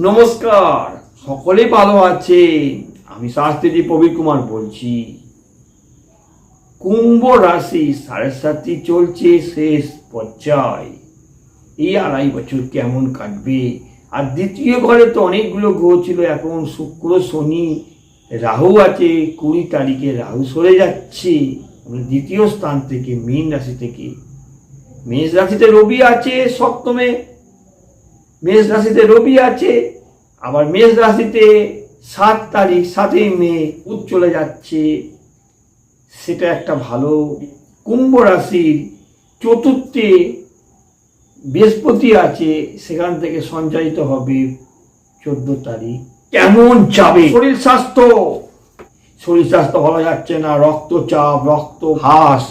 নমস্কার। সকলে ভালো আছে আমি শাস্ত্রী প্রবীর কুমার বলছি। কুম্ভ রাশি সাড়ে সাতটি চলছে শেষ পর্যায়। এই আড়াই বছর কেমন কাটবে? আর দ্বিতীয় ঘরে তো অনেকগুলো গ্রহ ছিল। এখন শুক্র, শনি, রাহু আছে। কুড়ি তারিখে রাহু সরে যাচ্ছে। দ্বিতীয় স্থান থেকে, মীন রাশি থেকে। মেষ রাশিতে রবি আছে সপ্তমে। মেষ রাশিতে রবি আছে, আবার মেষ রাশিতে সাত তারিখ, সাতই মে বুধ চলে যাচ্ছে। সেটা একটা ভালো। কুম্ভ রাশির চতুর্থে বৃহস্পতি আছে, সেখান থেকে সঞ্চারিত হবে চোদ্দ তারিখ। কেমন যাবে? শরীর স্বাস্থ্য? শরীর স্বাস্থ্য ভালো যাচ্ছে না, রক্তচাপ রক্ত হ্রাস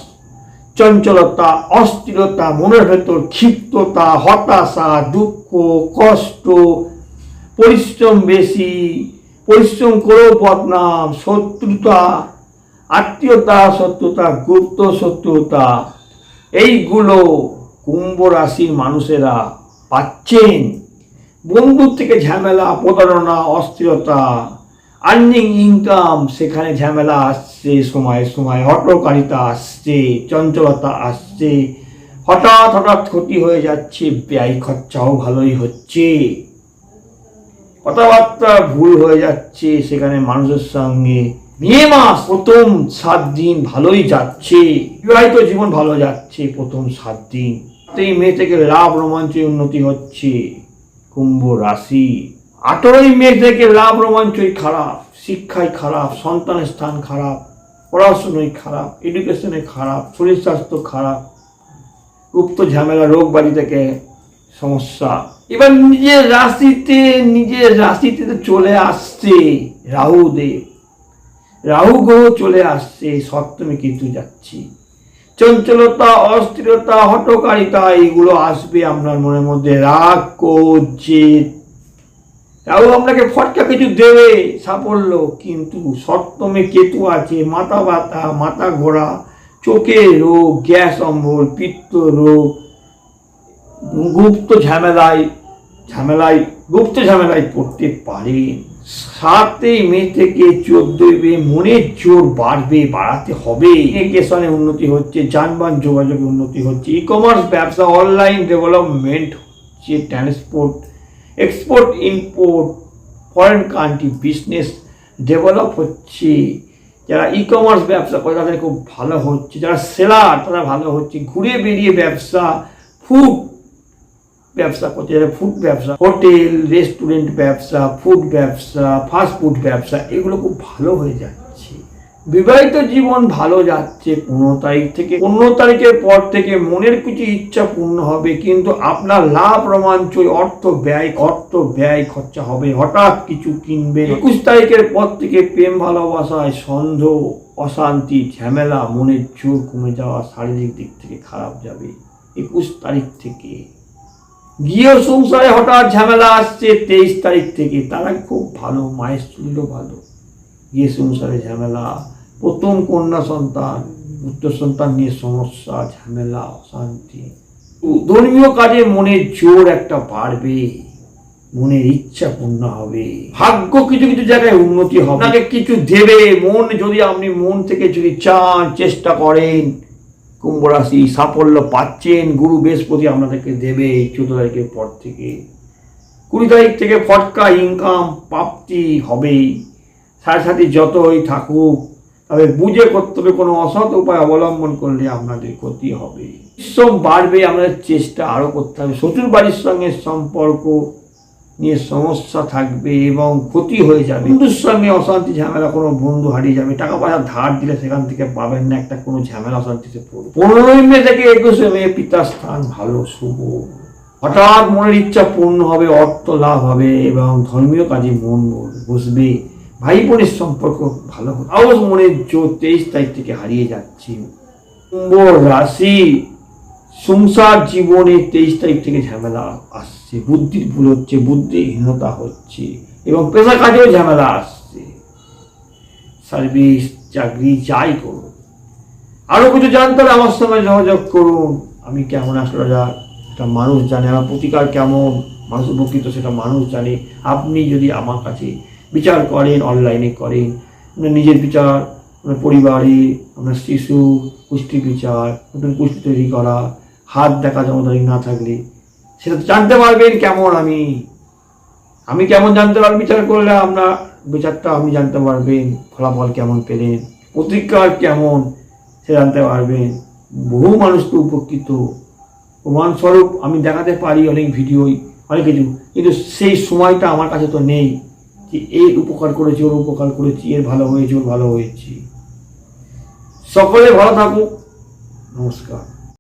চঞ্চলতা, অস্থিরতা, মনের ভেতর ক্ষিপ্ততা, হতাশা, দুঃখ, কষ্ট, পরিশ্রম বেশি, পরিশ্রম করেও বদনাম, শত্রুতা, আত্মীয়তা, শত্রুতা, গুপ্ত শত্রুতা। এইগুলো কুম্ভ রাশির মানুষেরা পাচ্ছেন। বন্ধুর থেকে ঝামেলা, প্রতারণা, অস্থিরতা। আর্নিং ইনকাম, সেখানে ঝামেলা আসছে, সময় সময় হটকারিতা আসছে, চঞ্চলতা আসছে। হঠাৎ হঠাৎ ক্ষতি হয়ে যাচ্ছে, ব্যয় খরচাও ভালোই হচ্ছে। কথাবার্তা ভুল হয়ে যাচ্ছে, সেখানে মানুষের সঙ্গে মে মাস প্রথম সাত দিন ভালোই যাচ্ছে। বিবাহিত জীবন ভালো যাচ্ছে প্রথম সাত দিন। এই মে থেকে লাভ রোমাঞ্চে উন্নতি হচ্ছে। কুম্ভ রাশি। আঠেরোই মে থেকে লাভ রোমাঞ্চই খারাপ শিক্ষায় খারাপ, সন্তানের স্থান খারাপ পড়াশোনায় খারাপ এডুকেশনে খারাপ, শরীর স্বাস্থ্য খারাপ গুপ্ত ঝামেলা রোগ বাড়ি থেকে সমস্যা। এবার নিজের রাশিতে নিজের রাশিতে চলে আসছে রাহু দেব। রাহু গ্রহ চলে আসছে, সপ্তমে কিন্তু যাচ্ছি। চঞ্চলতা, অস্থিরতা হটকারিতা এগুলো আসবে আপনার মনের মধ্যে। রাগ কোজ জেদ রাহু আপনাকে ফটকা কিছু দেবে, সাফল্য। কিন্তু সপ্তমে কেতু আছে, মাথা ব্যথা, মাথা ঘোরা, চোখে রোগ, গ্যাস অম্বল, পিত্ত রোগ, গুপ্ত ঝামেলায় ঝামেলায়, গুপ্ত ঝামেলায় পড়তে পারেন সাতই মে থেকে চোদ্দই মে মনের জোর বাড়বে, বাড়াতে হবে। এডুকেশনে উন্নতি হচ্ছে, যানবাহন যোগাযোগে উন্নতি হচ্ছে ই কমার্স ব্যবসা অনলাইন ডেভেলপমেন্ট হচ্ছে transport export import foreign country business develop হচ্ছে। যারা ই কমার্স ব্যবসা করে, তাদের খুব ভালো হচ্ছে। যারা সেলার তারা ভালো হচ্ছে। ঘুরে বেরিয়ে ব্যবসা ফুড ব্যবসা করছে। যারা ফুড ব্যবসা হোটেল রেস্টুরেন্ট ব্যবসা ফুড ব্যবসা ফাস্ট ফুড ব্যবসা, এগুলো খুব ভালো হয়ে যাচ্ছে বিবাহিত জীবন ভালো যাচ্ছে পনেরো তারিখ থেকে। পনেরো তারিখের পর থেকে মনের কিছু ইচ্ছা পূর্ণ হবে, কিন্তু আপনার লাভ রোমাঞ্চ অর্থ ব্যয় অর্থ ব্যয় খরচা হবে। হঠাৎ কিছু কিনবে। একুশ তারিখের পর থেকে প্রেম ভালোবাসায় সন্দেহ, অশান্তি, ঝামেলা, মনের জোর কমে যাওয়া শারীরিক দিক থেকে খারাপ যাবে। একুশ তারিখ থেকে। গৃহ সংসারে হঠাৎ ঝামেলা আসছে তেইশ তারিখ থেকে। তারা খুব ভালো, মায়ের শরীরও ভালো। গৃহ সংসারে ঝামেলা। প্রথম কন্যা সন্তান, পুত্র সন্তান নিয়ে সমস্যা, ঝামেলা, অশান্তি। ধর্মীয় কাজে মনের জোর একটা বাড়বে, মনের ইচ্ছা পূর্ণ হবে। ভাগ্য কিছু কিছু জায়গায় উন্নতি হবে। আপনাকে কিছু দেবে। মন যদি আপনি মন থেকে যদি চান, চেষ্টা করেন, কুম্ভ রাশি সাফল্য পাচ্ছেন, গুরু বৃহস্পতি আপনাদেরকে দেবে চোদ্দ তারিখের পর থেকে। কুড়ি তারিখ থেকে ফটকা ইনকাম প্রাপ্তি হবে সাথে সাথে যতই থাকুক তবে বুঝে করতে হবে, কোনো অসৎ উপায় অবলম্বন করলে আপনাদের ক্ষতি হবে। পরিশ্রম বাড়বে, আমাদের চেষ্টা আরও করতে হবে। শ্বশুর বাড়ির সঙ্গে সম্পর্ক নিয়ে সমস্যা থাকবে এবং ক্ষতি হয়ে যাবে। বন্ধুর সঙ্গে অশান্তি, ঝামেলা, কোনো বন্ধু হারিয়ে যাবে টাকা পয়সা ধার দিলে সেখান থেকে পাবেন না, একটা কোনো ঝামেলা অশান্তিতে পড়বে। পনেরোই মে থেকে একুশে মে পিতার স্থান ভালো, শুভ। হঠাৎ মনের ইচ্ছা পূর্ণ হবে, অর্থ লাভ হবে এবং ধর্মীয় কাজে মন বসবে। ভাই বোনের সম্পর্ক ভালো হবে আওয়াজ মনের জোর তেইশ তারিখ থেকে হারিয়ে যাচ্ছে। কুম্ভ রাশি, সংসার জীবনে তেইশ তারিখ থেকে ঝামেলা আসছে। বুদ্ধির ভুল হচ্ছে, বুদ্ধিহীনতা হচ্ছে এবং পেশা কাজেও ঝামেলা আসছে। সার্ভিস, চাকরি, যাই করুন। আরও কিছু জানতে হলে আমার সঙ্গে যোগাযোগ করুন। আমি কেমন আসলে যা একটা মানুষ জানে, আমার প্রতিকার কেমন? মানুষ উপকৃত সেটা মানুষ জানে। আপনি যদি আমার কাছে বিচার করেন অনলাইনে করেন। নিজের বিচার, আপনার পরিবারে, আপনার শিশু পুষ্টি বিচার, নতুন পুষ্টি তৈরি করা, হাত দেখা জমাদারি না থাকলে। সেটা তো জানতে পারবেন কেমন আমি। আমি কেমন জানতে পারবেন বিচার করলে আপনার বিচারটা আপনি জানতে পারবেন, ফলাফল কেমন পেলেন, প্রতিকার কেমন, সে জানতে পারবেন। বহু মানুষ তো উপকৃত। প্রমাণস্বরূপ আমি দেখাতে পারি অনেক ভিডিওই, অনেক কিছু। কিন্তু সেই সময়টা আমার কাছে তো নেই। যে এর উপকার করেছি, ওর উপকার করেছি, এর ভালো হয়েছে, ওর ভালো হয়েছি। সকলে ভালো থাকুক। নমস্কার।